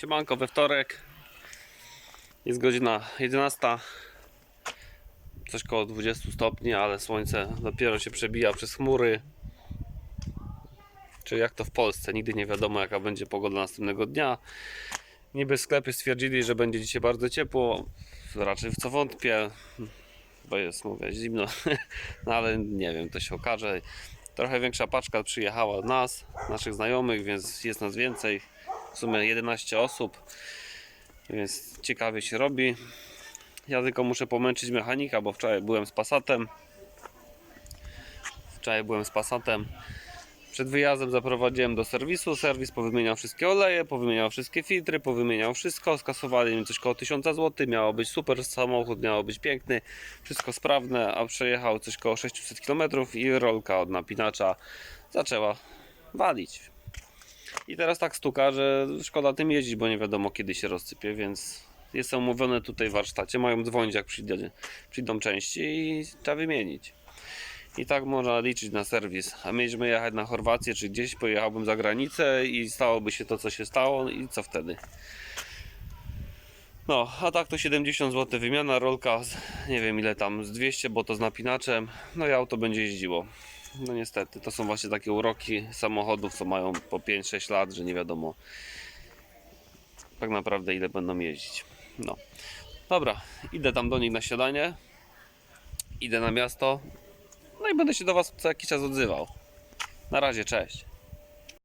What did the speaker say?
Siemanko we wtorek. Jest godzina 11. Coś koło 20 stopni, ale słońce dopiero się przebija przez chmury. Czy jak to w Polsce? Nigdy nie wiadomo jaka będzie pogoda następnego dnia. Niby sklepy stwierdzili, że będzie dzisiaj bardzo ciepło. Raczej w co wątpię, bo jest, mówię, zimno. No ale nie wiem, to się okaże. Trochę większa paczka przyjechała od nas, naszych znajomych, więc jest nas więcej. W sumie 11 osób, więc ciekawie się robi. Ja tylko muszę pomęczyć mechanika, bo wczoraj byłem z Passatem. Wczoraj byłem z Passatem. Przed wyjazdem zaprowadziłem do serwisu. Serwis powymieniał wszystkie oleje, powymieniał wszystkie filtry, powymieniał wszystko. Skasowali mi coś koło 1000 zł. Miało być super samochód, miało być piękny, wszystko sprawne, a przejechał coś koło 600 km i rolka od napinacza zaczęła walić. I teraz tak stuka, że szkoda tym jeździć, bo nie wiadomo kiedy się rozsypie, więc jestem umówiony tutaj w warsztacie. Mają dzwonić jak przyjdzie, przyjdą części i trzeba wymienić. I tak można liczyć na serwis. A mieliśmy jechać na Chorwację czy gdzieś, pojechałbym za granicę i stałoby się to, co się stało, i co wtedy? No, a tak to 70 zł wymiana, rolka, z, nie wiem ile tam, z 200, bo to z napinaczem. No i auto będzie jeździło. No niestety, to są właśnie takie uroki samochodów, co mają po 5-6 lat, że nie wiadomo tak naprawdę ile będą jeździć. No, dobra, idę tam do nich na śniadanie, idę na miasto, no i będę się do Was co jakiś czas odzywał. Na razie, cześć.